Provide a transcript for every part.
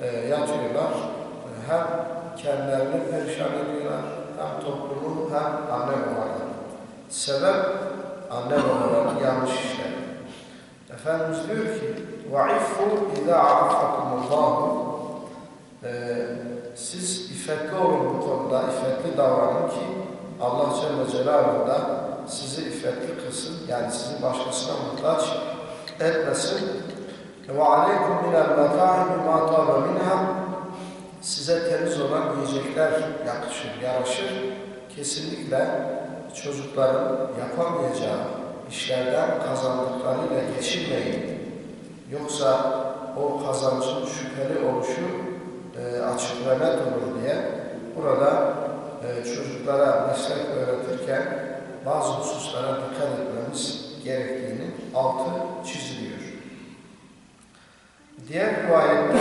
e, yatıyorlar. E, hem kendilerini perişan ediyorlar, hem toplumu hem anne babaları. Sebep anne babaların yanlış işleri. Efendimiz diyor ki وَعِفُّ اِذَا عَرَفَكُمُ اللّٰهُ Ee, siz iffetli olun bu konuda, iffetli davranın ki Allah Celle Celaluhu da sizi iffetli kılsın. Yani sizi başkasına muhtaç etmesin. وَعَلَيْكُمْ مِنَ الْمَتَاعِ مَا طَابَ مِنْهَا Size temiz olan yiyecekler yakışır, yaraşır. Kesinlikle çocukların yapamayacağı işlerden kazandıklarıyla geçinmeyin. Yoksa o kazancın şüpheli oluşu e, açık ve net olur diye burada e, çocuklara meslek öğretirken bazı hususlara dikkat etmemiz gerektiğini altı çiziliyor. Diğer rivayette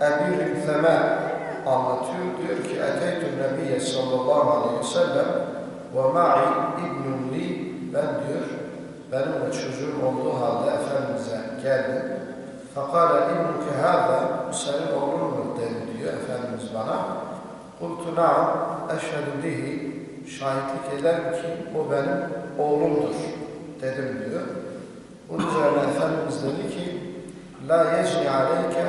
Ebu Rüfeme anlatıyor. Diyor ki Eteytü Nebiye sallallahu aleyhi ve sellem ve ma'i ibnun li ben diyor benim de çocuğum olduğu halde Efendimiz'e geldim. Fakale ibnuke bu senin oğlun mu dedi diyor Efendimiz bana. Kultu na'am eşhedü bihi şahitlik ederim ki o benim oğlumdur dedim diyor. Bunun üzerine Efendimiz dedi ki La yecni aleyke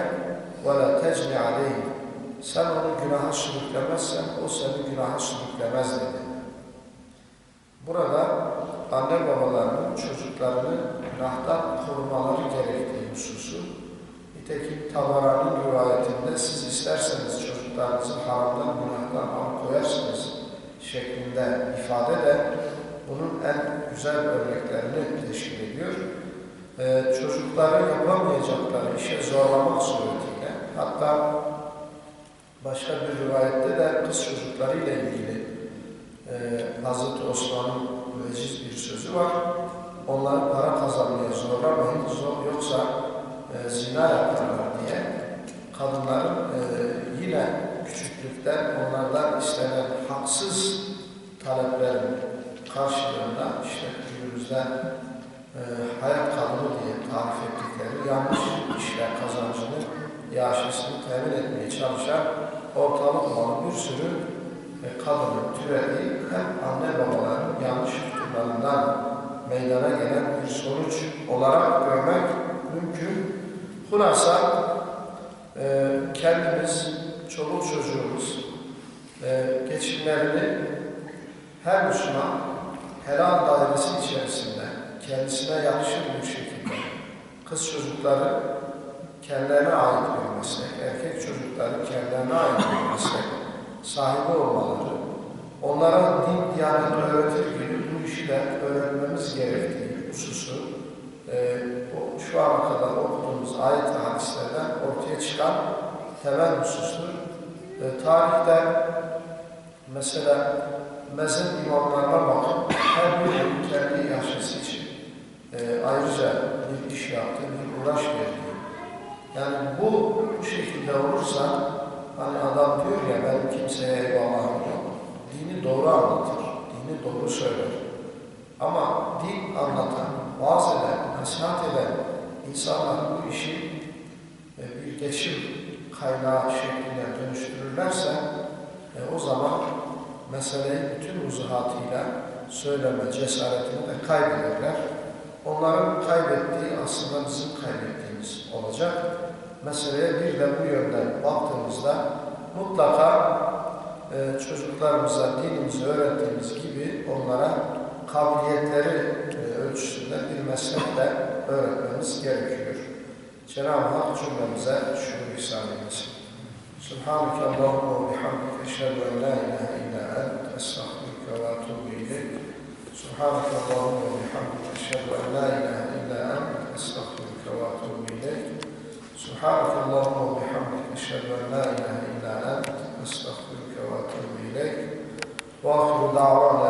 ve la tecni aleyhi sen onu günaha sürüklemezsen o seni günaha sürüklemez dedi. Burada anne babalarının çocuklarını günahtan korumaları gerektiği hususu nitekim Tabarani'nin rivayetinde siz isterseniz çocuklarınızı haramdan günahtan alıkoyarsınız şeklinde ifade de bunun en güzel örneklerini teşkil ediyor. Ee, çocukları yapamayacakları işe zorlamak suretiyle hatta başka bir rivayette de kız çocuklarıyla ilgili e, Hazreti Osman'ın veciz bir sözü var. Onları para kazanmaya zorlamayın, zor, yoksa e, zina yaparlar diye kadınların e, yine küçüklükten onlardan istenen haksız taleplerin karşılığında işte günümüzde e, hayat kadını diye tarif ettikleri yanlış işler kazancını, yaşasını temin etmeye çalışan ortalık olan bir sürü e, kadının türediği hem anne babaların yanlış tutumlarından meydana gelen bir sonuç olarak görmek mümkün. Hulasa e, kendimiz, çoluk çocuğumuz e, geçimlerini her Müslüman helal dairesi içerisinde kendisine yakışır bir şekilde kız çocukları kendilerine ait bir erkek çocukları kendilerine ait bir meslek sahibi olmaları, onlara din, diyanet öğretir gibi bu işi de öğrenmemiz gerektiği hususu e, o, şu ana kadar okuduğumuz ayet hadislerden ortaya çıkan temel husustur. E, tarihte mesela mezhep imamlarına bakın, her için e, ayrıca bir iş yaptı, bir uğraş verdi. Yani bu şekilde olursa hani adam diyor ya ben kimseye eyvallahım yok. Dini doğru anlatır, dini doğru söyler. Ama din anlatan, vaaz eden, nasihat eden insanlar bu işi e, bir geçim kaynağı şeklinde dönüştürürlerse e, o zaman meseleyi bütün uzuhatıyla söyleme cesaretini de kaybederler. Onların kaybettiği aslında bizim kaybettiğimiz olacak. Meseleye bir de bu yönden baktığımızda mutlaka e, çocuklarımıza dinimizi öğrettiğimiz gibi onlara kabiliyetleri e, ölçüsünde bir meslekle öğretmemiz gerekiyor. Cenab-ı Hak cümlemize şükür ihsan eylesin. Subhaneke Allahümme ve bihamdike eşhedü en la ilahe illa ent estağfirüke ve. Subhaneke Allahümme ve bihamdike eşhedü en la ilahe illa ent estağfirüke ve etûbü ileyk. Subhaneke Allahümme ve bihamdike eşhedü en la ilahe illa ent estağfirüke ve etûbü ileyk. Ve ahiru da'vana